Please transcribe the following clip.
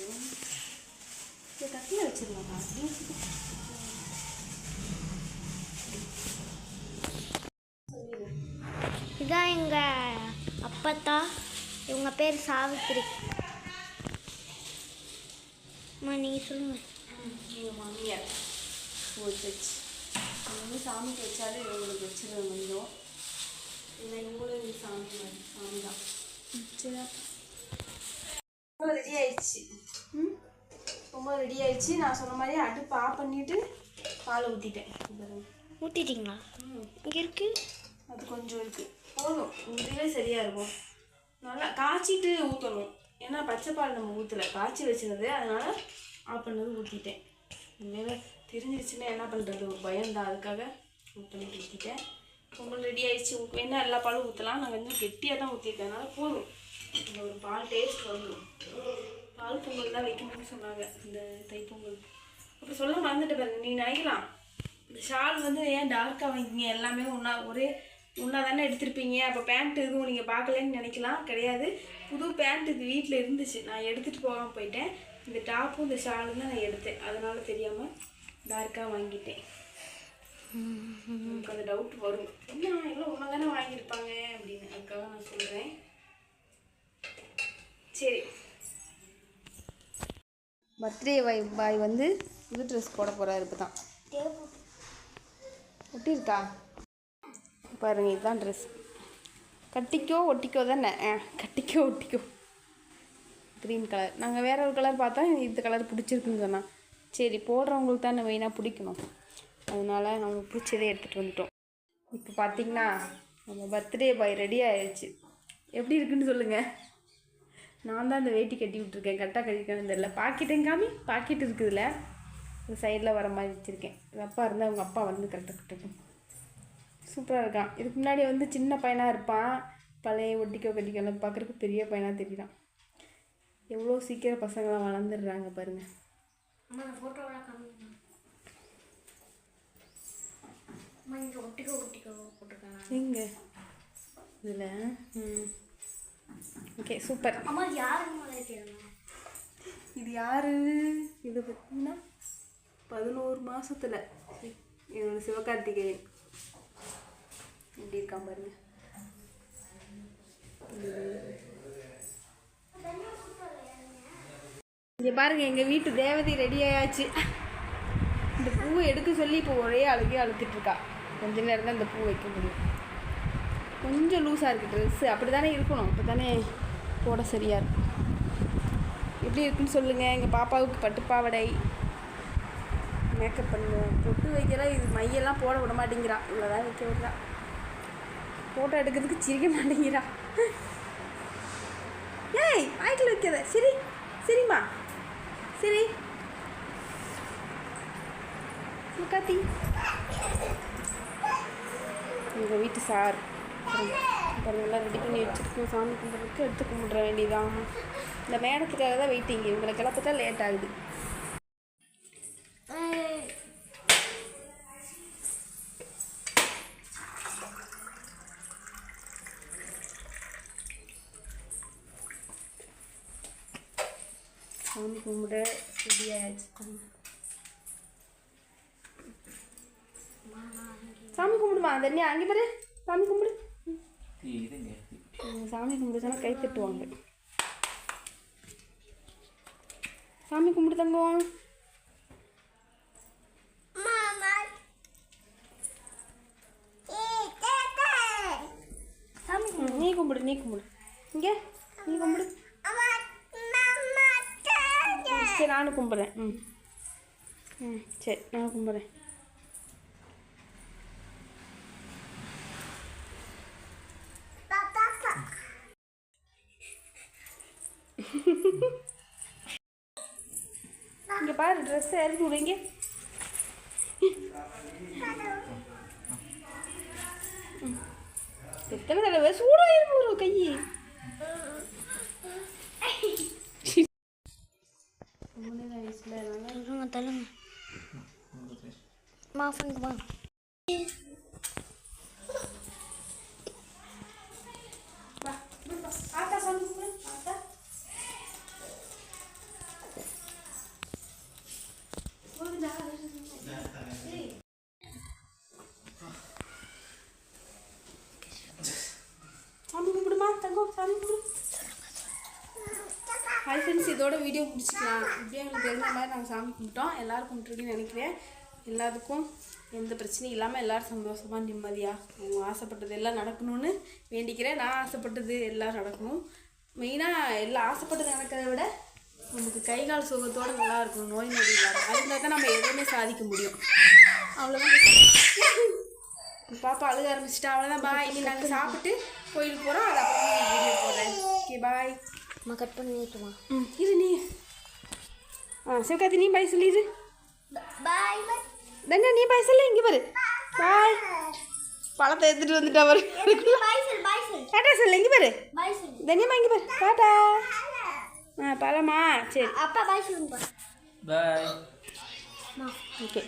இதை தட்டில் வச்சிடலாமா இதான் எங்கள் அப்பத்தா. இவங்க பேர் சாவித்திரி. அம்மா நீங்கள் சொல்லுங்கள் எங்கள் மாமியார். வச்சு வந்து சாமிக்கு வச்சாலே இவங்களுக்கு வச்சிருவேன் கொஞ்சம் இல்லை இவங்களும் சாமி மாதிரி சாமி தான் சரி ரொம்ப ரெடி ஆயிடுச்சு. ரொம்ப ரெடி ஆயிடுச்சு. நான் சொன்ன மாதிரி அடுப்பு ஆஃப் பண்ணிட்டு பால் ஊற்றிட்டேன் ஊற்றிட்டீங்களா ம். இங்கே இருக்கு. அது கொஞ்சம் இருக்கு. போதும். இதுவே சரியா இருக்கும். நல்லா காய்ச்சிட்டு ஊற்றணும் ஏன்னா பச்சை பால் நம்ம ஊற்றலை காய்ச்சி வச்சிருந்தது. அதனால ஆஃப் பண்ணது ஊற்றிட்டேன் இனிமேல் தெரிஞ்சிருச்சுன்னா என்ன பண்ணுறது ஒரு பயம்தான் அதுக்காக ஊற்றணும் ஊற்றிட்டேன் பொங்கல் ரெடி ஆயிடுச்சு. என்ன எல்லா பாலும் ஊற்றலாம் நான் கொஞ்சம் கெட்டியாக தான் ஊற்றிருக்கேன் அதனால போதும். பால் டேஸ்ட் வந்துடும் பால் பொங்கல் தான் வைக்கணும்னு சொன்னாங்க இந்த தைப்பொங்கல் அப்புறம் சொல்ல மறந்துட்டு பாருங்க நீ நினைக்கலாம். இந்த ஷால் வந்து ஏன் டார்க்காக வாங்கிங்க எல்லாமே ஒன்றா ஒரே ஒன்றா தானே எடுத்திருப்பீங்க. அப்போ பேண்ட் எதுவும் நீங்கள் பார்க்கலன்னு நினைக்கலாம் கிடையாது. புது பேண்ட் இது வீட்டில் இருந்துச்சு. நான் எடுத்துகிட்டு போகாமல் போயிட்டேன். இந்த டாப்பும் இந்த ஷாலும் தான் நான் எடுத்தேன். அதனால தெரியாமல் டார்க்காக வாங்கிட்டேன். எனக்கு அந்த டவுட் வரும். என்ன எல்லாம் ஒன்றா தானே வாங்கியிருப்பாங்க அப்படின்னு அதுக்காக நான் சொல்கிறேன் சரி பர்த்டே பாய் பாய் வந்து புது ட்ரெஸ் போட போகிறாரு இப்போ தான் ஒட்டியிருக்கா? பாருங்கள் பாருங்க இதுதான் ட்ரெஸ் கட்டிக்கோ ஒட்டிக்கோ தானே? ஆ கட்டிக்கோ ஒட்டிக்கோ. க்ரீன் கலர் நாங்கள் வேற ஒரு கலர் பார்த்தா இந்த கலர் பிடிச்சிருக்குன்னு சொன்னால் சரி போடுறவங்களுக்கு தானே மெயினாக பிடிக்கணும். அதனால் நம்ம பிடிச்சதே எடுத்துகிட்டு வந்துட்டோம். இப்போ பார்த்தீங்கன்னா நம்ம பர்த்டே பாய் ரெடி ஆயிடுச்சு எப்படி இருக்குன்னு சொல்லுங்கள் நான் தான் இந்த வேட்டி கட்டி விட்ருக்கேன் கரெக்டாக கட்டிருக்கேன்னு தெரியல. பாக்கெட்டும் காமி பாக்கெட் இருக்குதுல்ல இந்த சைடில் வர மாதிரி வச்சுருக்கேன். எங்கள் அப்பா இருந்தால் அவங்க அப்பா வந்து கரெக்டாக கட்டட்டும் சூப்பராக இருக்கான். இதுக்கு முன்னாடி வந்து சின்ன பையனாக இருப்பான். பழைய ஒட்டிக்கோ கட்டிக்கோ பார்க்குறதுக்கு பெரிய பையனாக தெரியலாம் எவ்வளோ சீக்கிரம் பசங்களாம் வளர்ந்துடுறாங்க பாருங்க. அம்மா அந்த ஃபோட்டோவெல்லாம் காமிக்கணும் அம்மா இங்கே ஒட்டிக்கோ ஒட்டிக்கோ போட்டிருக்காங்க. எங்க? இதில்? ம். ஓகே சூப்பர் அம்மா இது யாருன்னு முதல்ல கேளுங்க இது யாரு? இது பார்த்தீங்கன்னா பதினோரு மாசத்துல. என்னோட சிவகார்த்திகேயன். எப்படி இருக்கான் பாருங்க. இங்க பாருங்க எங்க வீட்டு தேவதை ரெடி ஆயாச்சு. இந்த பூவை எடுக்க சொல்லி இப்போ ஒரே அழுகே அழுத்துட்டு இருக்கா. கொஞ்ச நேரம் தான் இந்த பூ வைக்க முடியும். கொஞ்சம் லூஸாக இருக்குது ட்ரெஸ்ஸு அப்படி தானே இருக்கணும். அப்போ தானே போட சரியாக இருக்கும் எப்படி இருக்குன்னு சொல்லுங்கள் எங்கள் பாப்பாவுக்கு பட்டுப்பாவடை மேக்கப் பண்ணுவோம். பொட்டு வைக்கிறா இது மையெல்லாம் போட விட மாட்டேங்கிறா. இவ்வளோதான் வைக்க விடுறா. ஃபோட்டோ எடுக்கிறதுக்கு சிரிக்க மாட்டேங்கிறா. ஏய் வாய்க்கில் வைக்காத. சரி சரிம்மா. சரி. காத்தி எங்கள் வீட்டு சார். பாருங்க ரெடி பண்ணி வச்சுருக்கோம் சாமி கும்பிட்றதுக்கு எடுத்து கும்பிட்ற வேண்டியதான் இந்த மேடத்துக்காக தான் வெயிட்டிங் இவங்களை கிளப்பத்தா லேட் ஆகுது. சாமி கும்பிட ரெடி ஆயாச்சு. சாமி கும்பிடுமா? தண்ணி அங்கே பாரு. சாமி கும்பிடு. சாமி கும்பிடுச்சாலும் கை தட்டுவாங்க. சாமி கும்பிடு தங்கம். சாமி நீ கும்பிடு நீ கும்பிடு. இங்கே நீ கும்பிடு. சரி நானும் கும்பிட்றேன். ம். ம் சரி நான் கும்பிட்றேன். இங்கே பாரு ட்ரெஸ் இறக்கி விடுங்க எத்தனை தடவை? சூடாக கை. வயசில் நல்லா தள்ளுங்க தள்ளுங்க அம்மா வாங்க சாமி கும்பிடுமா? தங்கம் சாமி கும்பிடு. ஹாய் ஃப்ரெண்ட்ஸ் இதோட வீடியோ பிடிச்சிக்கலாம் இப்படியே எங்களுக்கு தெரிஞ்ச மாதிரி நாங்கள் சாமி கும்பிட்டோம். எல்லோரும் கும்பிட்டுருக்கீங்கன்னு நினைக்கிறேன். எல்லாத்துக்கும் எந்த பிரச்சனையும் இல்லாமல் எல்லோரும் சந்தோஷமாக நிம்மதியாக அவங்க ஆசைப்பட்டது எல்லாம் நடக்கணும்னு வேண்டிக்கிறேன். நான் ஆசைப்பட்டது எல்லாம் நடக்கணும். மெயினாக எல்லாம் ஆசைப்பட்டது நடக்கிறத விட நமக்கு கை கால் சுகத்தோடு நல்லா இருக்கணும் நோய் நொடி இல்லாமல் அதுக்காக தான் நம்ம எதுவுமே சாதிக்க முடியும். அவ்வளோதான் பாப்பா அழுக ஆரம்பிச்சிட்டா. அவ்வளோதான் பாய் இனி நாங்கள் சாப்பிட்டு கோயிலுக்கு போகிறோம் அது அப்புறம் வீடியோ போடுறேன். ஓகே பாய் அம்மா கட் பண்ணிட்டுமா ம் இது நீ. ஆ சிவகார்த்தி நீ பாய் சொல்லிடு பாய் தண்டா நீ பாய் சொல்லு இங்கே பாரு. பாய் பழத்தை எடுத்துட்டு வந்துட்டா பாரு. டாட்டா சொல்லு இங்கே பாரு. தனியம்மா இங்கே பாரு. டாட்டா ஆ பழமா. சரி. அப்பா பாய் சொல்லுங்கப்பா பாய் ஓகே